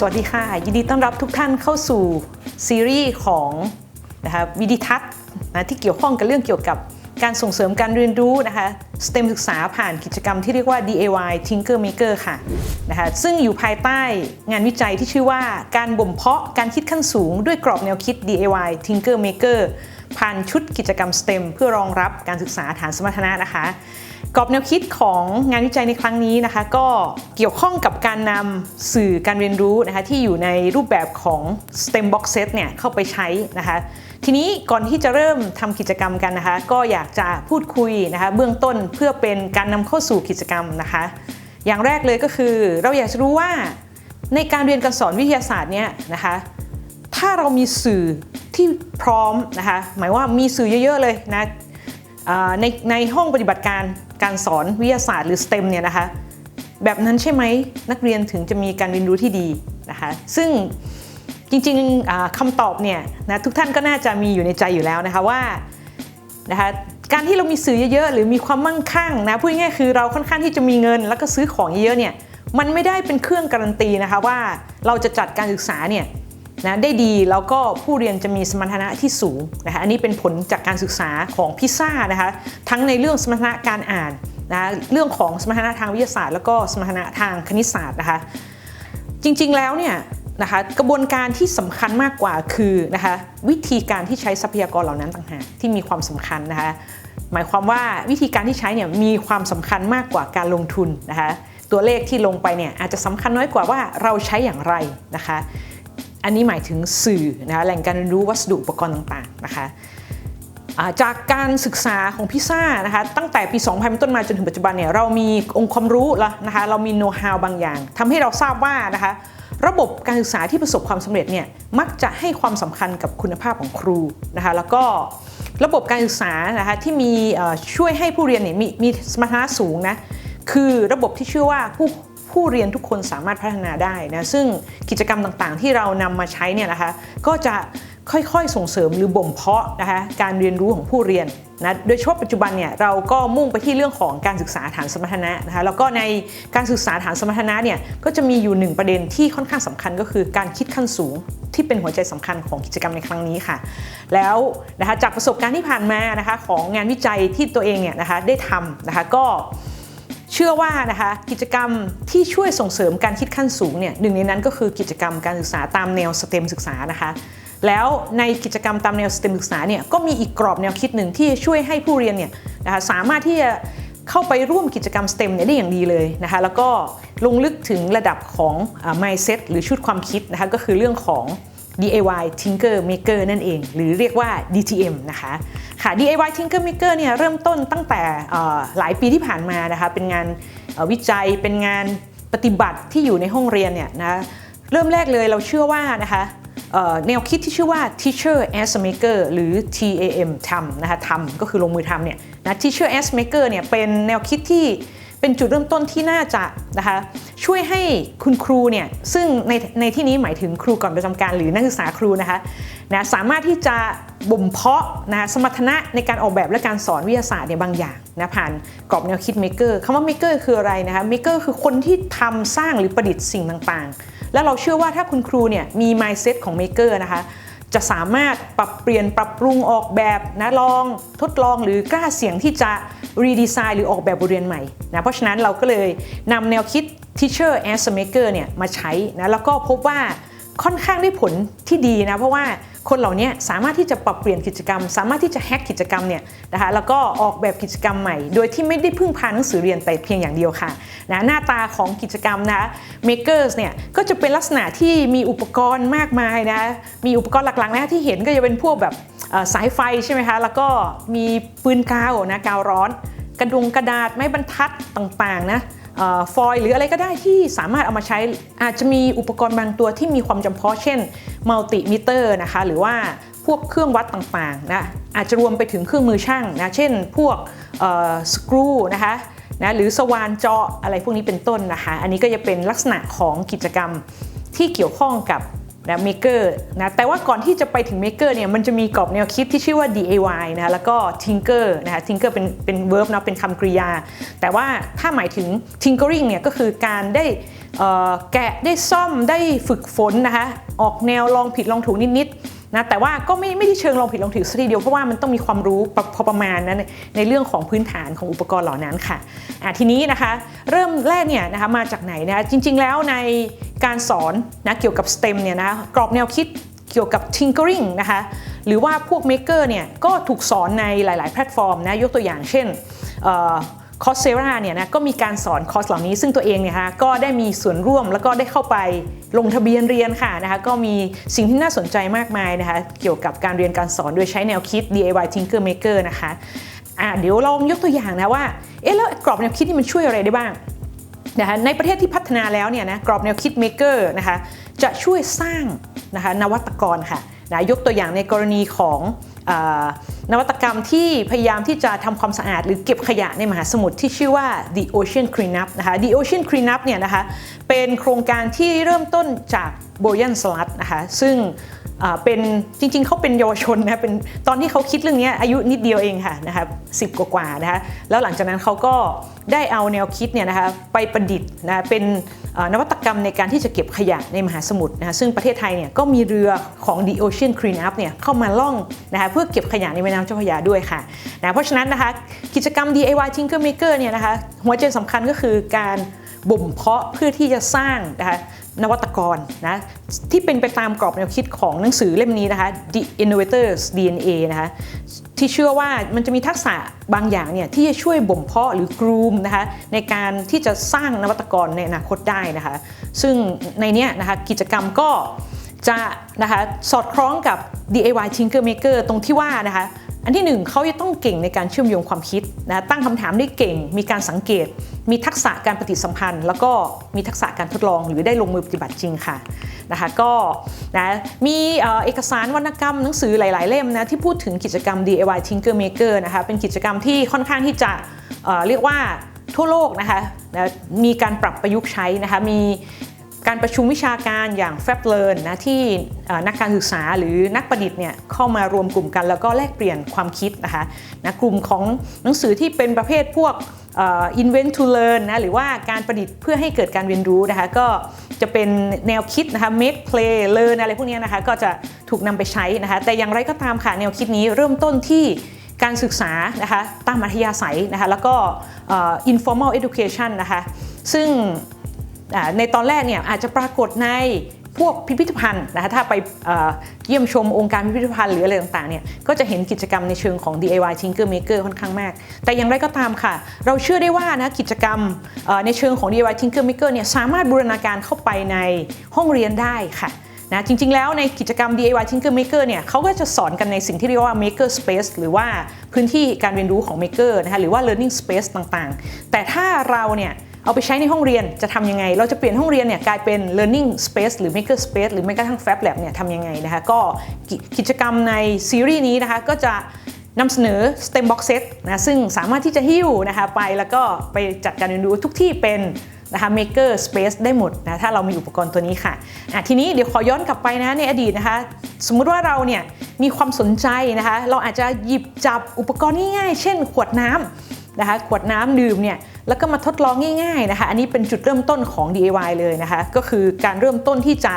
สวัสดีค่ะ ยินดีต้อนรับทุกท่านเข้าสู่ซีรีส์ของนะคะวิดิทัศน์นะที่เกี่ยวข้องกับเรื่องเกี่ยวกับการส่งเสริมการเรียนรู้นะคะ STEM ศึกษาผ่านกิจกรรมที่เรียกว่า DIY Tinker Maker ค่ะนะคะซึ่งอยู่ภายใต้งานวิจัยที่ชื่อว่าการบ่มเพาะการคิดขั้นสูงด้วยกรอบแนวคิด DIY Tinker Maker ผ่านชุดกิจกรรม STEM เพื่อรองรับการศึกษาฐานสมรรถนะนะคะ กรอบแนวคิดของงานวิจัยในครั้งนี้นะคะ ก็เกี่ยวข้องกับการนำสื่อการเรียนรู้นะคะที่อยู่ในรูปแบบของ STEM Box Set เนี่ยเข้าไปใช้นะคะ ทีนี้ก่อนที่จะเริ่มทำกิจกรรมกันนะคะ ก็อยากจะพูดคุยนะคะเบื้องต้นเพื่อเป็นการนำเข้าสู่กิจกรรมนะคะ อย่างแรกเลยก็คือเราอยากจะรู้ว่าในการเรียนการสอนวิทยาศาสตร์เนี่ยนะคะ ถ้าเรามีสื่อที่พร้อมนะคะ หมายว่ามีสื่อเยอะๆเลยนะในในห้องปฏิบัติการ การสอนวิทยาศาสตร์หรือ STEM เนี่ยนะคะแบบนั้นใช่ไหมนักเรียนถึงจะมีการเรียนรู้ที่ดีนะคะซึ่งจริงๆคำตอบเนี่ยนะทุกท่านก็น่าจะมีอยู่ในใจอยู่แล้วนะคะว่านะคะการที่เรามีสื่อเยอะๆ หรือมีความมั่งคั่งนะพูดง่ายๆคือเราค่อนข้างที่จะมีเงิน แล้วก็ซื้อของเยอะๆเนี่ยมันไม่ได้เป็นเครื่องการันตีนะคะว่าเราจะจัดการศึกษาเนี่ย นะได้ดีแล้วก็ผู้เรียนจะมีสมรรถนะที่สูงนะคะอันนี้เป็นผลจากการศึกษาของพิซซ่านะคะทั้งในเรื่องสมรรถนะการอ่านนะเรื่องของสมรรถนะทางวิทยาศาสตร์ แล้วก็สมรรถนะทางคณิตศาสตร์นะคะจริงๆแล้วเนี่ยนะคะกระบวนการที่สำคัญมากกว่าคือนะคะวิธีการที่ใช้ทรัพยากรเหล่านั้นต่างหากที่มีความสำคัญนะคะหมายความว่าวิธีการที่ใช้เนี่ยมีความสำคัญมากกว่าการลงทุนนะคะตัวเลขที่ลงไปเนี่ยอาจจะสำคัญน้อยกว่าว่าเราใช้อย่างไรนะคะ อันนี้หมายถึงสื่อนะคะแหล่งการเรียนรู้วัสดุอุปกรณ์ต่างๆนะคะจากการศึกษาของพิซซ่านะคะตั้งแต่ปี 2000เป็นต้นมาจนถึงปัจจุบันเนี่ยเรามีองค์ความรู้แล้วนะคะเรามีโน้ตฮาวบางอย่างทำให้เราทราบว่านะคะระบบการศึกษาที่ประสบความสำเร็จเนี่ยมักจะให้ความสำคัญกับคุณภาพของครูนะคะแล้วก็ระบบการศึกษานะคะที่มีช่วยให้ผู้เรียนเนี่ยมีมีสมรรถนะสูงนะคือระบบที่ชื่อว่าผู้ ผู้เรียนทุกคนสามารถพัฒนาได้นะซึ่งกิจกรรมต่างๆ ที่เรานำมาใช้เนี่ยนะคะก็จะค่อยๆส่งเสริมหรือบ่มเพาะนะคะการเรียนรู้ของผู้เรียนนะโดยเฉพาะปัจจุบันเนี่ยเราก็มุ่งไปที่เรื่องของการศึกษาฐานสมรรถนะนะคะแล้วก็ในการศึกษาฐานสมรรถนะเนี่ยก็จะมีอยู่หนึ่งประเด็นที่ค่อนข้างสำคัญก็คือการคิดขั้นสูงที่เป็นหัวใจสำคัญของกิจกรรมในครั้งนี้ค่ะ แล้วนะคะจากประสบการณ์ที่ผ่านมานะคะของงานวิจัยที่ตัวเองเนี่ยนะคะได้ทำนะคะก็ เชื่อว่านะคะกิจกรรมที่ช่วยส่งเสริมการคิดขั้นสูงเนี่ยหนึ่งในนั้นก็คือกิจกรรมการศึกษาตามแนว STEM ศึกษานะคะแล้วในกิจกรรมตามแนว STEM ศึกษาเนี่ยก็มีอีกกรอบแนวคิดหนึ่งที่ช่วยให้ผู้เรียนเนี่ยนะคะสามารถที่จะเข้าไปร่วมกิจกรรม STEM เนี่ยได้อย่างดีเลยนะคะแล้วก็ลงลึกถึงระดับของ mindset หรือชุดความคิดนะคะก็คือเรื่องของ DIY Tinker Maker นั่นเอง หรือเรียกว่า DTM นะคะค่ะ DIY Tinker Maker เนี่ยเริ่มต้นตั้งแต่หลายปีที่ผ่านมานะคะเป็นงานวิจัยเป็นงานปฏิบัติที่อยู่ในห้องเรียนเนี่ยนะเริ่มแรกเลยเราเชื่อว่านะคะแนวคิดที่ชื่อว่า Teacher as Maker หรือ TAM ทำนะคะทำก็คือลงมือทำเนี่ยนะ Teacher as Maker เนี่ยเป็นแนวคิดที่ เป็นจุดเริ่มต้นที่น่าจะนะคะช่วยให้คุณครูเนี่ยซึ่งในในที่นี้หมายถึงครูก่อนประจำการหรือนักศึกษาครูนะคะนะสามารถที่จะบ่มเพาะนะสมรรถนะในการออกแบบและการสอนวิทยาศาสตร์เนี่ยบางอย่างนะผ่านกรอบแนวคิด maker คำว่า maker คืออะไรนะคะ maker คือคนที่ทำสร้างหรือประดิษฐ์สิ่งต่างๆ แล้วเราเชื่อว่าถ้าคุณครูเนี่ยมี mindset ของ maker นะคะ จะสามารถปรับเปลี่ยนปรับปรุงออกแบบนะลองทดลองหรือกล้าเสี่ยงที่จะรีดีไซน์หรือออกแบบบทเรียนใหม่นะเพราะฉะนั้นเราก็เลยนำแนวคิด Teacher as a Maker เนี่ยมาใช้นะแล้วก็พบว่า ค่อนข้างได้ผลที่ดีนะ เพราะว่าคนเหล่านี้สามารถที่จะปรับเปลี่ยนกิจกรรม สามารถที่จะแฮกกิจกรรมเนี่ยนะคะแล้วก็ออกแบบกิจกรรมใหม่ โดยที่ไม่ได้พึ่งพาหนังสือเรียนแต่เพียงอย่างเดียวค่ะนะหน้าตาของกิจกรรมนะ makers เนี่ยก็จะเป็นลักษณะที่มีอุปกรณ์มากมายนะมีอุปกรณ์หลักๆนะที่เห็นก็จะเป็นพวกแบบสายไฟใช่ไหมคะแล้วก็มีปืนกาวนะกาวร้อน กระดุงกระดาษไม้บรรทัดต่างๆนะ ฟอยล์หรืออะไรก็ได้ที่สามารถเอามาใช้อาจจะมีอุปกรณ์บางตัวที่มีความจำเพาะเช่นมัลติมิเตอร์นะคะหรือว่าพวกเครื่องวัดต่างๆนะอาจจะรวมไปถึงเครื่องมือช่างนะเช่นพวกสกรูนะคะนะหรือสว่านเจาะอะไรพวกนี้เป็นต้นนะคะ อันนี้ก็จะเป็นลักษณะของกิจกรรมที่เกี่ยวข้องกับ นะเมกเกอร์นะแต่ว่าก่อนที่จะไปถึงเมกเกอร์เนี่ยมันจะมีกรอบแนวคิดที่ชื่อว่า DIY นะแล้วก็ tinker นะคะ tinker เป็นเป็น verb นะเป็นคำกริยา แต่ว่าถ้าหมายถึง tinkering เนี่ยก็คือการได้แกะได้ซ่อมได้ฝึกฝนนะคะออกแนวลองผิดลองถูกนิดๆนะแต่ว่าก็ไม่ไม่ได้เชิงลองผิดลองถูกสักทีเดียวเพราะว่ามันต้องมีความรู้พอประมาณนะในในเรื่องของพื้นฐานของอุปกรณ์เหล่านั้นค่ะะทีนี้นะคะเริ่มแรกเนี่ยนะคะมาจากไหนนะคะจริง ๆ แล้วใน การสอนนะเกี่ยวกับ STEM เนี่ยนะกรอบแนวคิดเกี่ยวกับ tinkering นะคะหรือว่าพวก maker เนี่ยก็ถูกสอนในหลาย ๆ แพลตฟอร์มนะยกตัวอย่างเช่นคอสเซราเนี่ยนะก็มีการสอนคอร์สเหล่านี้ซึ่งตัวเองเนี่ยคะก็ได้มีส่วนร่วมแล้วก็ได้เข้าไปลงทะเบียนเรียนค่ะนะคะก็มีสิ่งที่น่าสนใจมากมายนะคะเกี่ยวกับการเรียนการสอนโดยใช้แนวคิด DIY Tinker Maker นะคะอะเดี๋ยวลองยกตัวอย่างนะว่าเอ๊ะแล้วกรอบแนวคิดนี่มันช่วยอะไรได้บ้าง นะคะในประเทศที่พัฒนาแล้วเนี่ยนะกรอบแนวคิด Maker นะคะจะช่วยสร้างนะคะนวัตกรค่ะนะยกตัวอย่างในกรณีของอนวัตกรรมที่พยายามที่จะทำความสะอาดหรือเก็บขยะในมหาสมุทรที่ชื่อว่า The Ocean Cleanup นะคะ The Ocean Cleanup เนี่ยนะคะเป็นโครงการที่เริ่มต้นจากโบยันสลัดนะคะซึ่ง เป็นจริงๆเขาเป็นเยาวชนนะเป็นตอนที่เขาคิดเรื่องนี้อายุนิดเดียวเองค่ะนะคะสิบกว่าๆนะคะแล้วหลังจากนั้นเขาก็ได้เอาแนวคิดเนี่ยนะคะไปประดิษฐ์นะเป็นนวัตกรรมในการที่จะเก็บขยะในมหาสมุทรนะคะซึ่งประเทศไทยเนี่ยก็มีเรือของ The Ocean Cleanup เนี่ยเข้ามาล่องนะคะเพื่อเก็บขยะในแม่น้ำเจ้าพระยาด้วยค่ะนะเพราะฉะนั้นนะคะกิจกรรม DIY Tinker Maker เนี่ยนะคะหัวใจสำคัญก็คือการบ่มเพาะเพื่อที่จะสร้างนะคะ นวัตกรนะที่เป็นไปตามกรอบแนวคิดของหนังสือเล่มนี้นะคะ The Innovators DNA นะคะที่เชื่อว่ามันจะมีทักษะบางอย่างเนี่ยที่จะช่วยบ่มเพาะหรือกรูมนะคะในการที่จะสร้างนวัตกรในอนาคตได้นะคะ ซึ่งในเนี้ยนะคะกิจกรรมก็จะนะคะสอดคล้องกับ DIY Tinker Maker ตรงที่ว่านะคะ อันที่หนึ่งเขาจะต้องเก่งในการเชื่อมโยงความคิดนะตั้งคำถามได้เก่ง มีการสังเกต มีทักษะการปฏิสัมพันธ์ แล้วก็มีทักษะการทดลองหรือได้ลงมือปฏิบัติจริงค่ะนะคะก็นะมีเอกสารวรรณกรรมหนังสือหลาย ๆ เล่มนะที่พูดถึงกิจกรรม DIY Tinker Maker นะคะเป็นกิจกรรมที่ค่อนข้างที่จะเเรียกว่าทั่วโลกนะคะนะมีการปรับประยุกต์ใช้นะคะมี การประชุมวิชาการอย่าง f a b l e a r n นะที่นักการศึกษาหรือนักประดิษฐ์เนี่ยเข้ามารวมกลุ่มกัน แล้วก็แลกเปลี่ยนความคิดนะคะนะกลุ่มของหนังสือที่เป็นประเภทพวกอ่อ invent to learn นะหรือว่าการประดิษฐ์เพื่อให้เกิดการเรียนรู้นะคะก็จะเป็นแนวคิดนะคะ make play learn อะไรพวกนี้นะคะก็จะถูกนำไปใช้นะคะแต่อย่างไรก็ตามค่ะแนวคิดนี้เริ่มต้นที่การศึกษานะคะตามอัธยาศัยนะคะแล้วก็อ่อ informal education นะคะซึ่ง ในตอนแรกเนี่ยอาจจะปรากฏในพวกพิพิธภัณฑ์นะคะถ้าไปเยี่ยมชมองค์การพิพิธภัณฑ์หรืออะไรต่างๆเนี่ยก็จะเห็นกิจกรรมในเชิงของ DIY Tinker Maker ค่อนข้างมาก แต่อย่างไรก็ตามค่ะ เราเชื่อได้ว่านะกิจกรรมในเชิงของ DIY Tinker Maker เนี่ยสามารถบูรณาการเข้าไปในห้องเรียนได้ค่ะนะจริงๆ แล้วในกิจกรรม DIY Tinker Maker เนี่ยเขาก็จะสอนกันในสิ่งที่เรียกว่า Maker Space หรือว่าพื้นที่การเรียนรู้ของ Maker นะคะหรือว่า Learning Space ต่างๆ แต่ถ้าเราเนี่ย เอาไปใช้ในห้องเรียนจะทำยังไง เราจะเปลี่ยนห้องเรียนเนี่ยกลายเป็น learning space หรือ maker space หรือแม้กระทั่ง fab lab เนี่ยทำยังไงนะคะก็กิจกรรมในซีรีส์นี้นะคะก็จะนำเสนอ STEM box set นะซึ่งสามารถที่จะหิ้วนะคะไปแล้วก็ไปจัดการเรียนรู้ทุกที่เป็นนะคะ maker space ได้หมดนะถ้าเรามีอุปกรณ์ตัวนี้ค่ะะทีนี้เดี๋ยวขอย้อนกลับไปนะในอดีตนะคะ สมมุติว่าเราเนี่ยมีความสนใจนะคะ เราอาจจะหยิบจับอุปกรณ์ง่ายๆ เช่นขวดน้ำนะคะขวดน้ำดื่มเนี่ย แล้วก็มาทดลองง่ายๆนะคะ อันนี้เป็นจุดเริ่มต้นของ DIY เลยนะคะ ก็คือการเริ่มต้นที่จะ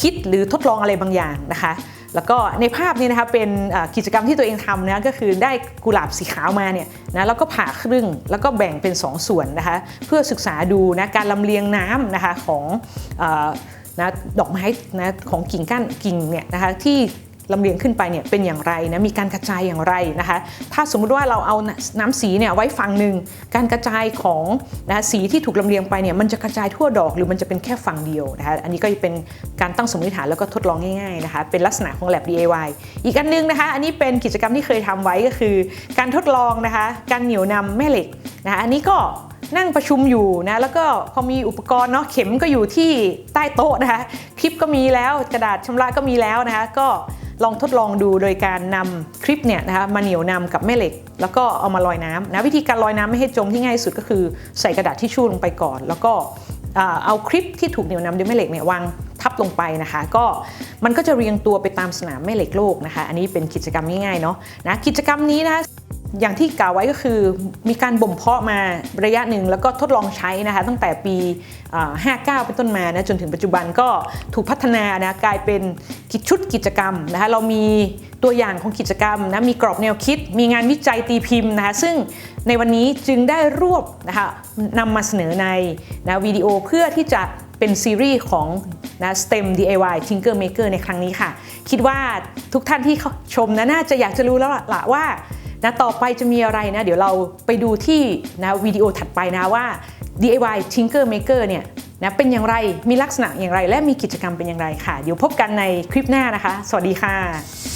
คิดหรือทดลองอะไรบางอย่างนะคะแล้วก็ในภาพนี้นะคะเป็นกิจกรรมที่ตัวเองทำนะก็คือได้กุหลาบสีขาวมาเนี่ยนะแล้วก็ผ่าครึ่งแล้วก็แบ่งเป็น 2ส่วนนะคะเพื่อศึกษาดูนะการลำเลียงน้ำนะคะของอนะดอกไม้นะของกิ่งก้านกิ่งเนี่ยนะคะที่ ลำเลียงขึ้นไปเนี่ยเป็นอย่างไรนะมีการกระจายอย่างไรนะคะ ถ้าสมมุติว่าเราเอาน้ำสีเนี่ยไว้ฝั่งหนึ่งการกระจายของนะสีที่ถูกลำเลียงไปเนี่ยมันจะกระจายทั่วดอกหรือมันจะเป็นแค่ฝั่งเดียวนะคะอันนี้ก็จะเป็นการตั้งสมมติฐานแล้วก็ทดลองง่ายๆนะคะเป็นลักษณะของ lab DIY อีกอันนึงนะคะ อันนี้เป็นกิจกรรมที่เคยทำไว้ก็คือ การทดลองนะคะ การเหนี่ยวนำแม่เหล็กนะคะอันนี้ก็นั่งประชุมอยู่นะแล้วก็พอมีอุปกรณ์เนาะเข็มก็อยู่ที่ใต้โต๊ะนะคะคลิปก็มีแล้วกระดาษชำระก็มีแล้วนะคะก็ ลองทดลองดูโดยการนำคลิปเนี่ยนะคะมาเหนียวนำกับแม่เหล็ก แล้วก็เอามาลอยน้ำนะวิธีการลอยน้ำไม่ให้จมที่ง่ายสุดก็คือใส่กระดาษทิชชู่ลงไปก่อน แล้วก็เอาคลิปที่ถูกเหนียวนำด้วยแม่เหล็กเนี่ยวางทับลงไปนะคะ ก็มันก็จะเรียงตัวไปตามสนามแม่เหล็กโลกนะคะ อันนี้เป็นกิจกรรมง่ายๆเนาะนะกิจกรรมนี้นะคะ อย่างที่กล่าวไว้ก็คือมีการบ่มเพาะมาระยะหนึ่งแล้วก็ทดลองใช้นะคะตั้งแต่ปีอ่า59 เป็นต้นมานะจนถึงปัจจุบันก็ถูกพัฒนานะกลายเป็นกิจชุดกิจกรรมนะคะเรามีตัวอย่างของกิจกรรมนะมีกรอบแนวคิด มีงานวิจัยตีพิมพ์นะคะซึ่งในวันนี้จึงได้รวบนะคะนำมาเสนอในนะวิดีโอเพื่อที่จะเป็นซีรีส์ของนะ STEM DIY Tinker Maker ในครั้งนี้ค่ะ คิดว่าทุกท่านที่เขาชมนะน่าจะอยากจะรู้แล้วล่ะว่า นะต่อไปจะมีอะไรนะเดี๋ยวเราไปดูที่นะวิดีโอถัดไปนะว่า DIY Tinker Maker เนี่ยนะเป็นอย่างไรมีลักษณะอย่างไร และมีกิจกรรมเป็นอย่างไรค่ะ เดี๋ยวพบกันในคลิปหน้านะคะ สวัสดีค่ะ